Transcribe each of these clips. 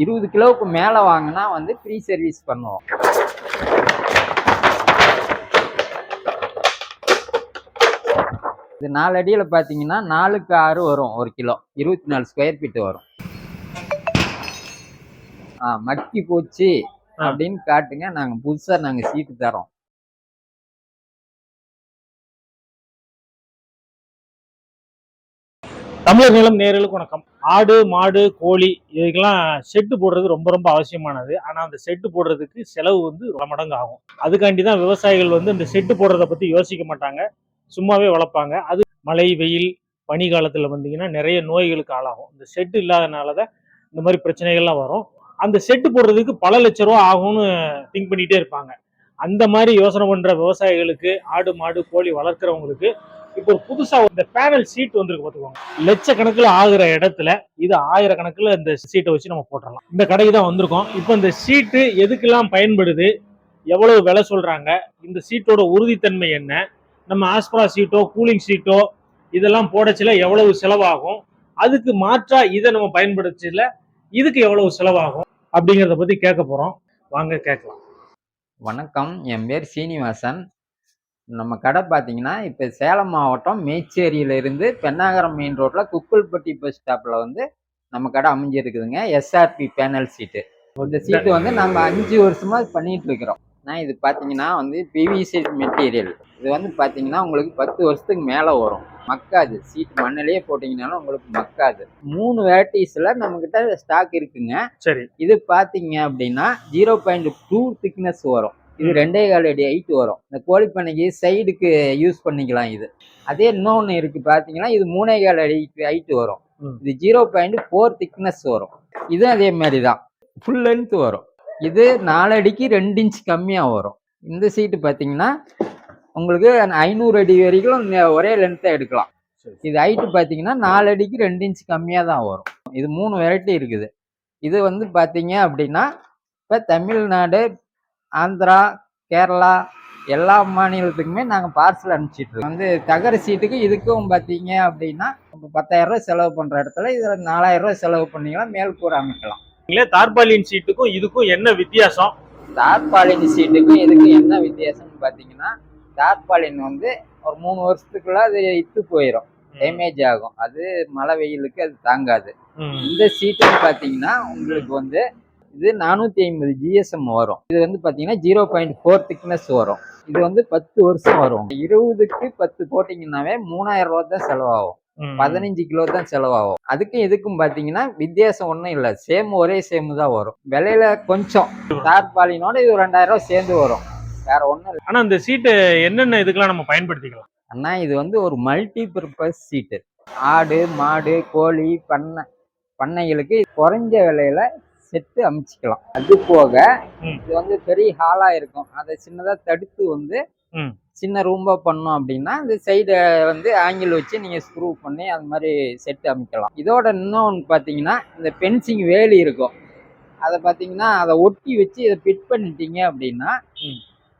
இருபது கிலோவுக்கு மேலே வாங்கினா வந்து ஃப்ரீ சர்வீஸ் பண்ணுவோம். இது நாலு அடியில் பார்த்தீங்கன்னா நாலுக்கு ஆறு வரும் ஒரு கிலோ. இருபத்தி நாலு ஸ்கொயர் ஃபீட் வரும். ஆ மக்கி போச்சு அப்படின்னு காட்டுங்க. நாங்கள் புதுசாக நாங்கள் சீட்டு தரோம் தமிழர் நிலம் நேர்களுக்கு வணக்கம். ஆடு மாடு கோழி இதுக்கெல்லாம் ஷெட்டு போடுறது ரொம்ப ரொம்ப அவசியமானது. ஆனால் அந்த ஷெட்டு போடுறதுக்கு செலவு வந்து பல மடங்கு ஆகும். அதுக்காண்டி தான் விவசாயிகள் வந்து இந்த ஷெட்டு போடுறத பற்றி யோசிக்க மாட்டாங்க. சும்மாவே வளர்ப்பாங்க. அது மழை வெயில் பனி காலத்தில் வந்தீங்கன்னா நிறைய நோய்களுக்கு ஆளாகும். இந்த ஷெட்டு இல்லாதனால தான் இந்த மாதிரி பிரச்சனைகள்லாம் வரும். அந்த ஷெட்டு போடுறதுக்கு பல லட்ச ரூபா ஆகும்னு திங்க் பண்ணிகிட்டே இருப்பாங்க. அந்த மாதிரி யோசனை பண்ணுற விவசாயிகளுக்கு ஆடு மாடு கோழி வளர்க்குறவங்களுக்கு இப்போ ஒரு புதுசா இந்த பேனல் சீட் வந்திருக்கு பார்த்துக்கோங்க. லட்சக்கணக்கில் ஆகுற இடத்துல இது ஆயிரக்கணக்கில் இந்த சீட்டை வச்சு நம்ம போட்டுடலாம் இந்த கடைக்கு தான் வந்திருக்கோம். இப்போ இந்த சீட்டு எதுக்கெல்லாம் பயன்படுது? எவ்வளவு விலை சொல்றாங்க? இந்த சீட்டோட உறுதித்தன்மை என்ன? நம்ம ஆஸ்பரா சீட்டோ கூலிங் சீட்டோ இதெல்லாம் போடச்சில எவ்வளவு செலவாகும்? அதுக்கு மாற்றா இதை நம்ம பயன்படுத்தல இதுக்கு எவ்வளவு செலவாகும்? அப்படிங்கிறத பத்தி கேட்க போறோம். வாங்க கேட்கலாம். வணக்கம். என் பேர் சீனிவாசன். நம்ம கடை பார்த்தீங்கன்னா இப்போ சேலம் மாவட்டம் மேச்சேரியிலிருந்து பெண்ணாகரம் மெயின் ரோட்டில் குக்கல்பட்டி பஸ் ஸ்டாப்பில் வந்து நம்ம கடை அமைஞ்சிருக்குதுங்க. எஸ்ஆர்பி பேனல் சீட்டு இந்த சீட்டு வந்து நம்ம அஞ்சு வருஷமா பண்ணிட்டு இருக்கிறோம். நான் இது பார்த்தீங்கன்னா வந்து பிவிசி மெட்டீரியல் இது வந்து பார்த்தீங்கன்னா உங்களுக்கு பத்து வருஷத்துக்கு மேலே வரும். மக்காது. சீட் மண்ணிலேயே போட்டிங்கனாலும் உங்களுக்கு மக்காது. மூணு வெரைட்டிஸில் நம்மக்கிட்ட ஸ்டாக் இருக்குங்க. சரி. இது பார்த்தீங்க அப்படின்னா ஜீரோ பாயிண்ட் டூ திக்னஸ் வரும். இது ரெண்டே கால் அடி ஹைட் வரும். இந்த கோழிப்பண்ணைக்கு சைடுக்கு யூஸ் பண்ணிக்கலாம் இது. அதே இன்னொன்று இருக்கு பார்த்தீங்கன்னா இது மூணே கால் அடி ஹைட் வரும். இது ஜீரோ பாயிண்ட் ஃபோர் திக்னஸ் வரும். இதுவும் அதே மாதிரி தான் ஃபுல் லென்த் வரும். இது நாலு அடிக்கு ரெண்டு இன்ச் கம்மியாக வரும். இந்த சீட்டு பார்த்தீங்கன்னா உங்களுக்கு ஐநூறு அடி வரைக்கும் ஒரே லென்த்தாக எடுக்கலாம். இது ஹைட்டு பார்த்தீங்கன்னா நாலு அடிக்கு ரெண்டு இன்ச் கம்மியாக தான் வரும். இது மூணு வெரைட்டி இருக்குது. இது வந்து பார்த்தீங்க அப்படின்னா இப்போ தமிழ்நாடு ஆந்திரா கேரளா எல்லா மாநிலத்துக்குமே நாங்கள் பார்சல் அனுப்பிச்சிட்டு இருக்கோம். வந்து தகர சீட்டுக்கு இதுக்கும் பார்த்தீங்க அப்படின்னா இப்போ பத்தாயிரம் ரூபாய் செலவு பண்ணுற இடத்துல இதில் நாலாயிரம் ரூபாய் செலவு பண்ணிக்கலாம் மேல் கூரை அமைக்கலாம். இல்ல தார்பாலின் சீட்டுக்கும் இதுக்கும் என்ன வித்தியாசம்? தார்பாலின் சீட்டுக்கும் இதுக்கும் என்ன வித்தியாசம்னு பார்த்தீங்கன்னா தார்பாலின் வந்து ஒரு மூணு வருஷத்துக்குள்ள அது இத்து போயிடும் டேமேஜ் ஆகும். அது மழை வெயிலுக்கு அது தாங்காது. இந்த சீட்டுன்னு பார்த்தீங்கன்னா உங்களுக்கு வந்து இது நானூற்றி ஐம்பது ஜிஎஸ்எம் வரும். இது வந்து பார்த்தீங்கன்னா ஜீரோ பாயிண்ட் ஃபோர் திக்னஸ் வரும். இது வந்து பத்து வருஷம் வரும். இருபதுக்கு பத்து போட்டிங்கன்னாவே மூணாயிரம் ரூபா தான் செலவாகும். பதினஞ்சு கிலோ தான் செலவாகும். அதுக்கும் இதுக்கும் பார்த்தீங்கன்னா வித்தியாசம் ஒன்றும் இல்லை. சேம் ஒரே சேம் தான் வரும். விலையில கொஞ்சம். தார்பாலினோட இது ரெண்டாயிரம் ரூபா சேர்ந்து வரும். வேற ஒன்றும் இல்லை. ஆனா இந்த சீட்டு என்னென்ன இதுக்கெல்லாம் நம்ம பயன்படுத்திக்கலாம்? அண்ணா இது வந்து ஒரு மல்டி பர்பஸ் சீட்டு. ஆடு மாடு கோழி பண்ணை. பண்ணைகளுக்கு குறைஞ்ச விலையில செட்டு அமைச்சிக்கலாம் அது போக. இது வந்து பெரிய ஹாலா இருக்கும் அதை சின்னதா தடுத்து வந்து. சின்ன ரூம்பா பண்ணோம் அப்படின்னா இந்த சைடை வந்து ஆங்கிள் வச்சு நீங்க ஸ்க்ரூ பண்ணி அது மாதிரி செட்டு அமைக்கலாம் இதோட இன்னொன்று பார்த்தீங்கன்னா இந்த பென்சிங் வேலி இருக்கும் அதை பார்த்தீங்கன்னா அதை ஒட்டி வச்சு இதை ஃபிட் பண்ணிட்டீங்க அப்படின்னா.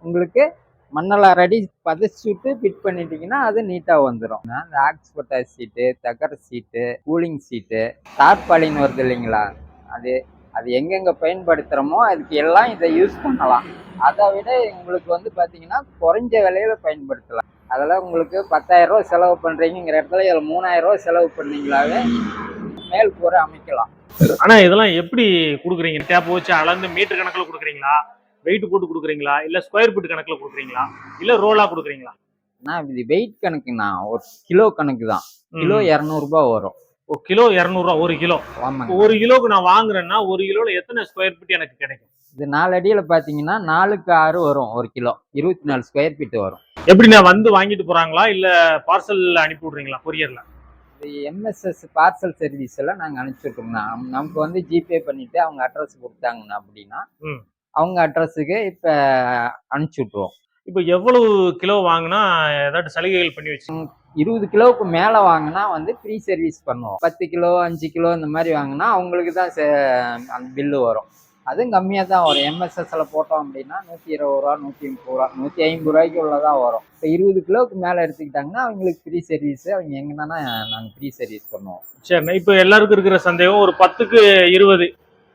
உங்களுக்கு மண்ணெல்லாம் ரெடி பதச்சு விட்டு ஃபிட் பண்ணிட்டீங்கன்னா அது நீட்டாக வந்துடும் இந்த ஆக்ஸ்போர்ட்டா சீட்டு தகர சீட்டு கூலிங் சீட்டு தார்பாலின் வருது இல்லைங்களா அது அது எங்கெங்கே பயன்படுத்துகிறோமோ அதுக்கு எல்லாம் இதை யூஸ் பண்ணலாம். அதை விட உங்களுக்கு வந்து பார்த்தீங்கன்னா குறைஞ்ச விலையில பயன்படுத்தலாம். அதில் உங்களுக்கு பத்தாயிரம் ரூபா செலவு பண்ணுறீங்கிற இடத்துல இதில் மூணாயிரம் ரூபா செலவு பண்ணீங்களாவே மேல் கூரை அமைக்கலாம். ஆனா இதெல்லாம் எப்படி கொடுக்குறீங்க? டேப் வச்சு அளந்து மீட்டர் கணக்குல கொடுக்குறீங்களா? வெயிட் போட்டு கொடுக்குறீங்களா? இல்ல ஸ்கொயர் ஃபீட் கணக்குல கொடுக்குறீங்களா? இல்ல ரோலா கொடுக்குறீங்களா? நான் இது வெயிட் கணக்குண்ணா ஒரு கிலோ கணக்கு தான் கிலோ இரநூறுபா வரும். ஒரு கிலோ இரநூறுவா ஒரு கிலோ. ஆமாங்க. ஒரு கிலோக்கு நான் வாங்குறேன்னா ஒரு கிலோல எத்தனை ஸ்கொயர் ஃபீட் எனக்கு கிடைக்கும்? இது நாலு அடியில் பார்த்தீங்கன்னா நாலுக்கு ஆறு வரும் ஒரு கிலோ. இருபத்தி நாலு ஸ்கொயர் ஃபீட் வரும். எப்படி நான் வந்து வாங்கிட்டு போறாங்களா இல்ல பார்சல் அனுப்பி விடுறீங்களா கொரியர்ல எம்எஸ்எஸ் பார்சல் சர்வீஸில் நாங்கள் அனுப்பிச்சுட்ருக்கோம்னா நமக்கு வந்து ஜிபே பண்ணிவிட்டு அவங்க அட்ரஸ் கொடுத்தாங்கண்ணா அப்படின்னா. அவங்க அட்ரஸுக்கு இப்போ அனுப்பிச்சி விட்ருவோம் இப்போ எவ்வளவு கிலோ வாங்கினா ஏதாட்டு சலுகைகள் பண்ணி வச்சு இருபது கிலோவுக்கு மேலே வாங்கினா வந்து ஃப்ரீ சர்வீஸ் பண்ணுவோம். பத்து கிலோ அஞ்சு கிலோ இந்த மாதிரி வாங்கினா அவங்களுக்கு தான் அந்த பில்லு வரும். அதுவும் கம்மியாக தான் வரும். எம்எஸ்எஸ்ல போட்டோம் அப்படின்னா நூற்றி இருபது ரூபா நூற்றி முப்பது ரூபா நூற்றி ஐம்பது ரூபாய்க்கு உள்ளதாக வரும். இப்போ இருபது கிலோவுக்கு மேலே எடுத்துக்கிட்டாங்கன்னா அவங்களுக்கு ஃப்ரீ சர்வீஸ் அவங்க எங்கன்னா நாங்கள் ஃப்ரீ சர்வீஸ் பண்ணுவோம். சரி இப்போ எல்லாருக்கும் இருக்கிற சந்தேகம் ஒரு பத்துக்கு இருபது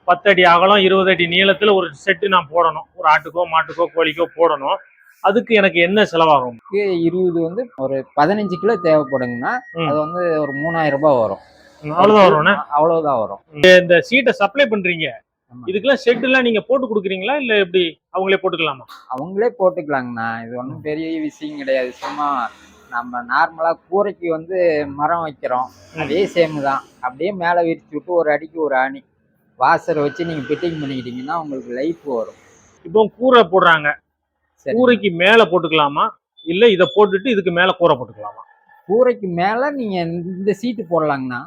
பத்து அடி அகலம் இருபது அடி நீளத்துல ஒரு செட்டு நான் போடணும். ஒரு ஆட்டுக்கோ மாட்டுக்கோ கோழிக்கோ போடணும். அதுக்கு எனக்கு என்ன செலவாகும்? இருபது வந்து ஒரு பதினஞ்சு கிலோ தேவைப்படுங்கன்னா. அது வந்து ஒரு மூணாயிரம் ரூபாய் வரும். அவ்வளவுதான் வரும்ண்ணே அவ்வளவுதான் வரும். இந்த சீட்டை சப்ளை பண்றீங்க. இதுக்கெல்லாம் ஷெட் எல்லாம் நீங்க போட்டு கொடுக்குறீங்களா? இல்ல எப்படி? அவங்களே போட்டுக்கலாமா? அவங்களே போட்டுக்கலாங்கண்ணா. இது ஒன்றும் பெரிய விஷயம் கிடையாது. சும்மா நம்ம நார்மலா கூரைக்கு வந்து மரம் வைக்கிறோம். அதே சேம் தான். அப்படியே மேலே விரிச்சு விட்டு ஒரு அடிக்கு ஒரு ஆணி வாசரை வச்சு நீங்க ஃபிட்டிங் பண்ணிக்கிட்டீங்கன்னா உங்களுக்கு லைஃப் வரும். இப்போ கூரை போடுறாங்க. கூரைக்கு மேல போட்டுக்கலாமா? இல்ல இத போட்டுட்டு இதுக்கு மேல கூரை போட்டுக்கலாமா? கூரைக்கு மேல நீங்க இந்த சீட்டு போடலாங்கண்ணா.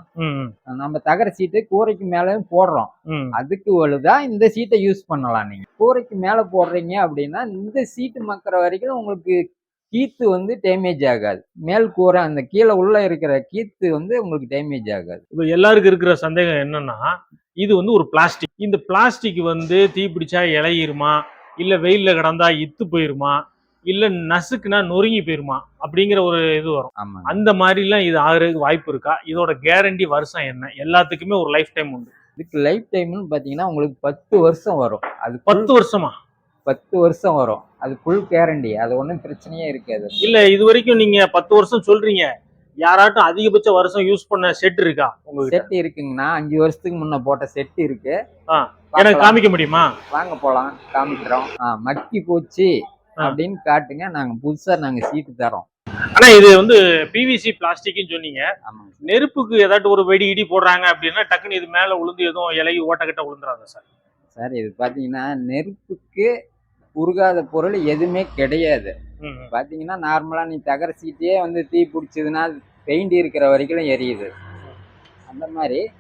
நம்ம தகர சீட்டு கூரைக்கு மேலேயும் போடுறோம். அதுக்கு வலுதா இந்த சீட்டை யூஸ் பண்ணலாம் நீங்க. கூரைக்கு மேல போடுறீங்க அப்படின்னா இந்த சீட்டு மக்கிற வரைக்கும் உங்களுக்கு கீத்து வந்து டேமேஜ் ஆகாது. மேல் கூரை அந்த கீழே உள்ள இருக்கிற கீத்து வந்து உங்களுக்கு டேமேஜ் ஆகாது. இப்போ எல்லாருக்கும் இருக்கிற சந்தேகம் என்னன்னா இது வந்து ஒரு பிளாஸ்டிக் இந்த பிளாஸ்டிக் வந்து தீ பிடிச்சா இலையிருமா இல்ல வெயில்ல கிடந்தா இத்து போயிருமா? இல்ல நசுக்குனா நொறுங்கி போயிருமா? அப்படிங்கிற ஒரு இது வரும். அந்த மாதிரிலாம் இது ஆகுறதுக்கு வாய்ப்பு இருக்கா? இதோட கேரண்டி வருஷம் என்ன? எல்லாத்துக்குமே ஒரு லைஃப் டைம் உண்டு. இதுக்கு லைஃப் டைம்னு பாத்தீங்கன்னா உங்களுக்கு பத்து வருஷம் வரும். அது பத்து வருஷமா? பத்து வருஷம் வரும். அது ஃபுல் கேரண்டி அது ஒன்றும் பிரச்சனையே இருக்காது. இல்ல இது வரைக்கும் நீங்க பத்து வருஷம் சொல்றீங்க. யாராட்டும் அதிகபட்ச வருஷம் யூஸ் பண்ண செட் இருக்கா உங்ககிட்ட? செட் இருக்குங்கண்ணா. அஞ்சு வருஷத்துக்கு முன்ன போட்ட செட் இருக்கு. எனக்கு. காமிக்க முடியுமா? வாங்க போலாம். காமிக்கிறோம். மக்கி போச்சு. அப்படின்னு காட்டுங்க. நாங்க புதுசா நாங்க சீட்டு தரோம் ஆனா இது வந்து பிவிசி பிளாஸ்டிக்னு சொன்னீங்க. நெருப்புக்கு ஏதாட்டும் ஒரு வெடி இடி போடுறாங்க அப்படின்னா டக்குன்னு இது மேல விழுந்து எதுவும் இலகி ஓட்டக்கிட்ட விழுந்துறாங்க சார்? சார் இது பாத்தீங்கன்னா நெருப்புக்கு உருகாத பொருள் எதுவுமே கிடையாது. ம், ம். பாத்தீங்கன்னா நார்மலா நீ தகர சீட்டே வந்து தீ பிடிச்சதுன்னா பெயிண்ட் இருக்கிற வரைக்கும் எரியுது. அந்த மாதிரி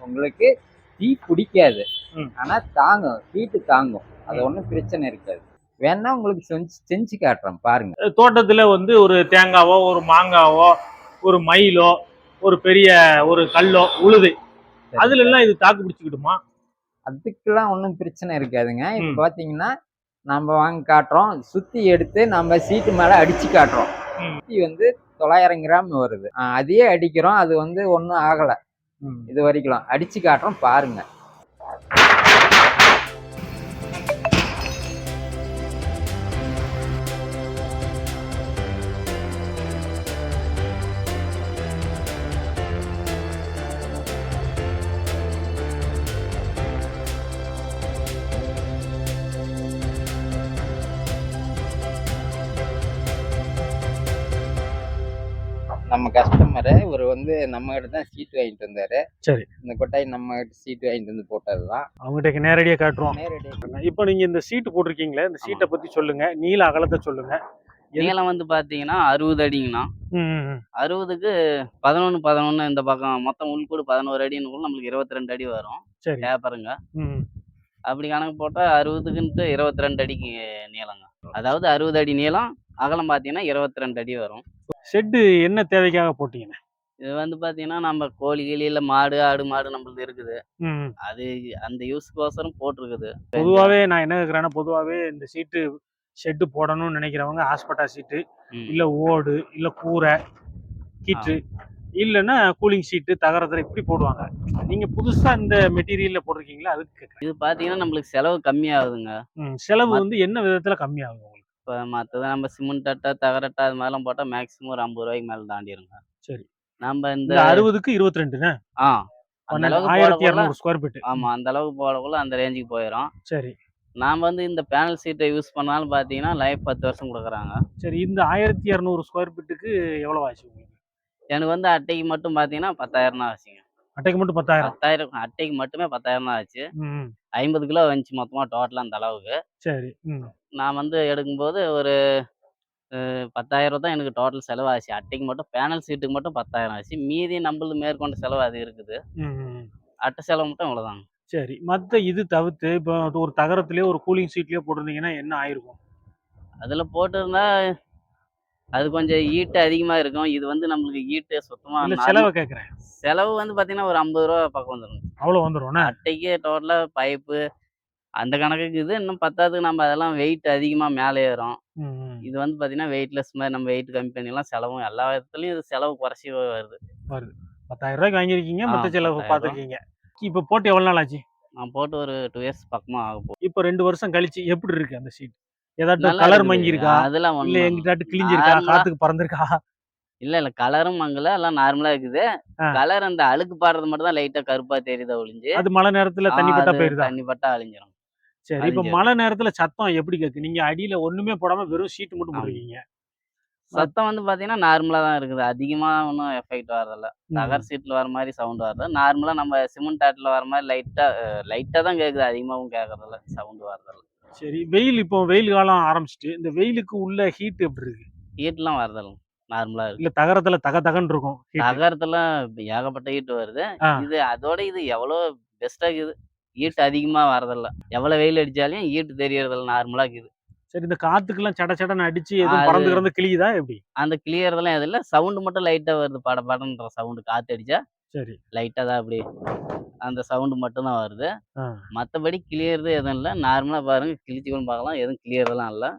உங்களுக்கு தீ பிடிக்காது. ம். ஆனா தாங்கும். ஹீட்டு தாங்கும். அது ஒன்றும் பிரச்சனை இருக்காது. வேணா உங்களுக்கு செஞ்சு செஞ்சு காட்டுறேன். பாருங்க. தோட்டத்துல வந்து ஒரு தேங்காவோ ஒரு மாங்காவோ ஒரு மயிலோ ஒரு பெரிய ஒரு கல்லோ உழுது. அதுல எல்லாம் இது தாக்கு பிடிச்சிக்கிடுமா? அதுக்கெல்லாம் ஒன்றும் பிரச்சனை இருக்காதுங்க. இப்போ. பார்த்தீங்கன்னா நம்ம வாங்கி காட்டுறோம். சுத்தி எடுத்து நம்ம சீட்டு மேலே அடிச்சு காட்டுறோம். சுத்தி வந்து தொள்ளாயிரம் கிராம் வருது. அதையே அடிக்கிறோம். அது வந்து ஒன்றும் ஆகலை. இது வரைக்கும். அடிச்சு காட்டுறோம். பாருங்க. நம்ம கஸ்டமரு ஒரு வந்து நம்ம கிட்ட தான் சீட் வாங்கிட்டு வந்தாரு. சரி. இந்த கொட்டாய் நம்ம கிட்ட சீட் வாங்கிட்டு வந்து போட்டதுதான். அவங்ககிட்ட நேரடியா காட்டுறோம். நேரடி இப்போ நீங்க இந்த சீட்டு போட்டிருக்கீங்களே இந்த சீட்டை பத்தி சொல்லுங்க. நீல அகலத்தை சொல்லுங்க. நீளம் வந்து பார்த்தீங்கன்னா அறுபது அடிங்கண்ணா. அறுபதுக்கு பதினொன்று பதினொன்று இந்த பக்கம் மொத்தம் உள்கூடு பதினோரு அடின்னு நம்மளுக்கு இருபத்தி ரெண்டு அடி வரும். சரி. பேப்பருங்க அப்படி கணக்கு போட்டால் அறுபதுக்குன்ட்டு இருபத்தி ரெண்டு அடிக்கு நீளங்க. அதாவது அறுபது அடி நீளம் அகலம் பார்த்தீங்கன்னா இருபத்தி ரெண்டு அடி வரும். ஷெட்டு என்ன தேவைக்காக போட்டீங்க? இது வந்து பார்த்தீங்கன்னா நம்ம கோழி கிளியில் மாடு ஆடு மாடு நம்மளுக்கு இருக்குது. அது அந்த யூஸ்க்கோசரம் போட்டிருக்குது பொதுவாவே நான் என்ன கேக்குறேன்னா பொதுவாவே இந்த சீட்டு ஷெட்டு போடணும்னு நினைக்கிறவங்க ஹாஸ்பட்டா சீட்டு. இல்ல ஓடு இல்ல கூரை கீற்று இல்லைன்னா கூலிங் சீட்டு தகரத்துல இப்படி போடுவாங்க. நீங்க புதுசா இந்த மெட்டீரியல்ல போட்டிருக்கீங்களா அதுக்கு. இது பார்த்தீங்கன்னா நம்மளுக்கு செலவு கம்மியாகுதுங்க. செலவு வந்து என்ன விதத்துல கம்மியாகும் இப்போ மற்றது நம்ம சிமெண்ட் அட்டை தகரட்டை அது மாதிரிலாம் போட்டால் மேக்ஸிமம் ஒரு ஐம்பது ரூபாய்க்கு மேலே தாண்டிடுங்க சரி. நம்ம இந்த அறுபதுக்கு இருபத்தி ரெண்டுன்னு ஆ அந்த அளவுக்கு ஸ்கொயர் ஃபீட் ஆமா அந்த அளவுக்கு போடக்குள்ள அந்த ரேஞ்சுக்கு போயிடும் சரி. நாம வந்து இந்த பேனல் சீட்டை யூஸ் பண்ணாலும் பார்த்தீங்கன்னா லைஃப் பத்து வருஷம் கொடுக்குறாங்க. சரி இந்த ஆயிரத்தி இரநூறு ஸ்கொயர் ஃபீட்டுக்கு எவ்வளவு ஆச்சு உங்களுக்கு? எனக்கு வந்து அட்டைக்கு மட்டும் பார்த்தீங்கன்னா பத்தாயிரம் தான் ஆச்சுங்க. அட்டைக்கு மட்டும் பத்தாயிரம்? பத்தாயிரம் அட்டைக்கு மட்டுமே பத்தாயிரம் தான் ஆச்சு. ஐம்பது கிலோ வந்துச்சு மொத்தமாக டோட்டலாக அந்த அளவுக்கு. சரி நான் வந்து எடுக்கும்போது ஒரு பத்தாயிரம் தான் எனக்கு டோட்டல் செலவாச்சு. அட்டைக்கு மட்டும் பேனல் சீட்டுக்கு மட்டும் பத்தாயிரம் ஆச்சு. மீதி நம்மளது மேற்கொண்ட செலவு அது இருக்குது. அட்டை செலவு மட்டும் இவ்வளோதாங்க சரி மத்த இது தவிர்த்து இப்போ ஒரு தகரத்திலேயோ ஒரு கூலிங் சீட்லயோ போட்டிருந்தீங்கன்னா என்ன ஆயிருக்கும்? அதில் போட்டிருந்தா அது கொஞ்சம் ஈட்டு அதிகமாக இருக்கும். இது வந்து நம்மளுக்கு ஈட்டு சுத்தமாக செலவை கேக்குறேன். செலவு வந்து பார்த்தீங்கன்னா ஒரு ஐம்பது ரூபா பக்கம் வந்துடும் அவ்வளவு வந்துரும்ண்ணா அட்டைக்கு டோட்டலாக பைப்பு அந்த கணக்குக்கு இது இன்னும் பத்தாதுக்கு நம்ம அதெல்லாம் வெயிட் அதிகமாக மேலே ஏறும். இது வந்து பார்த்தீங்கன்னா வெயிட்லெஸ் மாதிரி நம்ம வெயிட் கம்மி பண்ணிடலாம். செலவும் எல்லா விதத்துலையும் இது செலவு குறைச்சி வருது. பத்தாயிரம் ரூபாய்க்கு வாங்கியிருக்கீங்க மொத்த செலவு பார்த்துருக்கீங்க இப்போ போட்டு எவ்வளவு நாள் ஆச்சு? நான் போட்டு ஒரு டூ இயர்ஸ் பக்கமாக ஆக போகுது. இப்போ ரெண்டு வருஷம் கழிச்சு எப்படி இருக்கு அந்த சீட் ஏதாட்டும் கலர் இருக்குது. மங்கி இருக்கா அதெல்லாம் இல்ல எங்கிட்டாட்டு கிழிஞ்சிருக்கா? காத்துக்கு பறந்திருக்கா? இல்ல இல்ல கலரும் மங்கல எல்லாம் நார்மலா இருக்குது. கலர் அந்த அழுக்கு பாடுறது மட்டும் தான் லைட்டா கருப்பா தெரியுது ஒழிஞ்சு அது மழை நேரத்துல தண்ணி பட்டா போயிருதா? தண்ணி பட்டா அழிஞ்சிரும். சரி இப்ப. மழை நேரத்துல சத்தம் எப்படி கேக்கு? நீங்க அடியில ஒண்ணுமே போடாம வெறும் ஷீட் மட்டும். போட்டிருக்கீங்க. சத்தம் வந்து பாத்தீங்கன்னா நார்மலா தான் இருக்குது. அதிகமா ஒன்றும் எஃபெக்ட் வரதில்ல. ம். தகர் சீட்ல வர மாதிரி சவுண்ட் வருது நார்மலா நம்ம சிமெண்ட் ஆட்டில் வர மாதிரி லைட்டா லைட்டா தான் கேக்குது. அதிகமாவும் கேட்கறதில்ல சவுண்ட் வரதில்ல. சரி வெயில் இப்போ வெயில் காலம் ஆரம்பிச்சிட்டு இந்த வெயிலுக்கு உள்ள ஹீட் எப்படி இருக்கு? ஹீட்லாம் வரதில்ல. நார்மலா இருக்கு. இல்ல தகரத்துல தக தகன்னு இருக்கும். தகரத்துல ஏகப்பட்ட ஹீட் வருது. இது அதோட இது எவ்வளோ பெஸ்டா இருக்குது? ஹீட் அதிகமா வரதில்ல. எவ்வளவு வெயில் அடிச்சாலும் ஹீட் தெரியறதில்ல நார்மலா இருக்குது. சரி இந்த காத்துக்கெல்லாம் சட சடன்னு அடிச்சு எதுவும் பறந்து கிடந்து கிளியுதா எப்படி? அந்த கிளியறதெல்லாம் இல்லை. சவுண்டு மட்டும் லைட்டா வருது பட படன்ற சவுண்டு காத்து அடிச்சா. சரி. லைட்டா தான் அப்படி அந்த சவுண்டு மட்டும் தான் வருது. மற்றபடி கிளியறது எதுவும் இல்லை. நார்மலா பாருங்க. கிழிச்சு கூட பார்க்கலாம். எதுவும் கிளியர்லாம் இல்லை.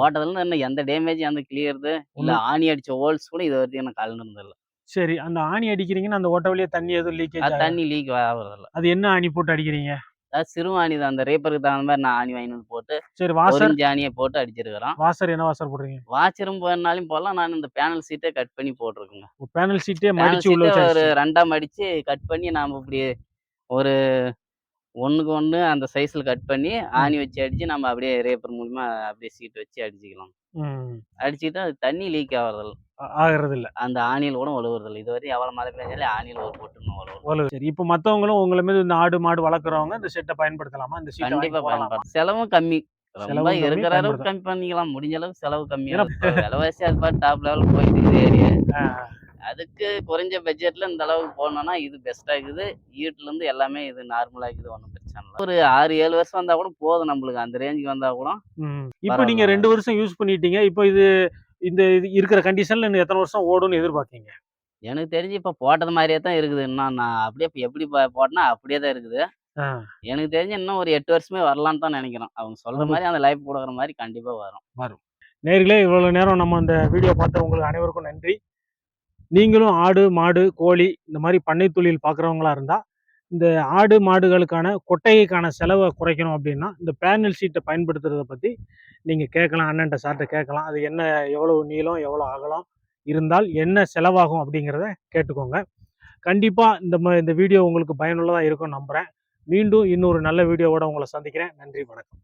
ஓட்டதுல என்ன எந்த டேமேஜ் அந்த கிளியறது இல்ல ஆணி அடிச்ச ஹோல்ஸ் கூட இது வரைக்கும் எனக்கு கலந்து இல்லை சரி. அந்த ஆணி அடிக்கிறீங்கன்னா அந்த ஓட்ட வழியா தண்ணி எதுவும் லீக்கேஜ் தண்ணி லீக் ஆகுறதில்ல. அது என்ன ஆணி போட்டு அடிக்கிறீங்க? அது சிறு ஆணி தான். அந்த ரேப்பருக்கு தகுந்த மாதிரி நான் ஆணி வாங்கி வந்து போட்டு சரி வாசர் ஆணியை போட்டு அடிச்சிருக்கிறோம். வாசர் என்ன வாசர் போடுறீங்க வாட்சரும் போனாலும் போடலாம். நான் இந்த பேனல் சீட்டை கட் பண்ணி போட்டிருக்கேங்க. பேனல் சீட்டே மடிச்சு ஒரு வச்சு ரெண்டா மடிச்சு கட் பண்ணி நாம இப்படி ஒரு ஒண்ணுக்கு ஒண்ணு அந்த சைஸ்ல கட் பண்ணி ஆணி வச்சு அடிச்சு நம்ம அப்படியே ரேப்பர் மூலியமா அப்படியே சீட் வச்சு அடிச்சுக்கலாம். அடிச்சுட்டு அது தண்ணி லீக் ஆகுறதில்ல ஆகிறது இல்ல அந்த ஆணியில் கூட ஒழுகுறதில்ல. இது வரையும் எவ்வளவு மழை பெஞ்சாலும் ஆணியில் ஒரு போட்டு அவ்வளவு சரி இப்போ மத்தவங்களும் உங்களை மீது இந்த ஆடு மாடு வளர்க்குறவங்க இந்த செட்டை பயன்படுத்தலாமா? இந்த சீட்டை கண்டிப்பா வாங்கி போடலாமா? பயன்படும் செலவும் கம்மி. ரொம்ப இருக்கிற அளவுக்கு பயன்படுத்தலாம். கம்மி பண்ணிக்கலாம். முடிஞ்ச அளவுக்கு செலவு கம்மி ஏன்னா- விலைவாசி அது பாட்டு டாப் லெவல் போயிட்டு ஏரியா அதுக்கு குறைஞ்ச பட்ஜெட்ல இந்த அளவுக்கு போனோம்னா இது பெஸ்டா இருக்குது வீட்டுல இருந்து எல்லாமே இது நார்மலா இருக்குது ஒன்றும் பிரச்சனை இல்லை. ஒரு ஆறு ஏழு வருஷம் வந்தா கூட போதும் நம்மளுக்கு. அந்த ரேஞ்சுக்கு வந்தா கூட. இப்போ. நீங்க ரெண்டு வருஷம் யூஸ் பண்ணிட்டீங்க. இப்போ இது இந்த இது இருக்கிற கண்டிஷன்ல இன்னும் எத்தனை வருஷம் ஓடும்னு எதிர்பார்க்கீங்க எனக்கு தெரிஞ்சு இப்ப போட்டது மாதிரியே தான் இருக்குது. இன்னும் நான் அப்படியே இப்ப எப்படி போட்டேன்னா அப்படியே தான் இருக்குது. எனக்கு தெரிஞ்சு இன்னும் ஒரு எட்டு வருஷமே வரலான்னு தான் நினைக்கிறேன். அவங்க சொல்ற. மாதிரி அந்த லைஃப் கொடுக்குற மாதிரி கண்டிப்பா வரும். நேர்களே இவ்வளவு நேரம் நம்ம அந்த வீடியோ பார்த்த உங்களுக்கு அனைவருக்கும் நன்றி. நீங்களும் ஆடு மாடு கோழி இந்த மாதிரி பண்ணை தொழில் பார்க்குறவங்களா இருந்தால் இந்த ஆடு மாடுகளுக்கான கொட்டைக்கான செலவை குறைக்கணும் அப்படின்னா இந்த பேனல் ஷீட்டை பயன்படுத்துறத பற்றி நீங்கள் கேட்கலாம் அண்ணன்ட்ட சார்கிட்ட கேட்கலாம். அது என்ன எவ்வளோ நீளம் எவ்வளோ அகலம் இருந்தால் என்ன செலவாகும் அப்படிங்கிறத கேட்டுக்கோங்க. கண்டிப்பாக இந்த ம- இந்த வீடியோ உங்களுக்கு பயனுள்ளதாக இருக்கும் நம்புகிறேன் மீண்டும் இன்னொரு நல்ல வீடியோவோட உங்களை சந்திக்கிறேன். நன்றி வணக்கம்.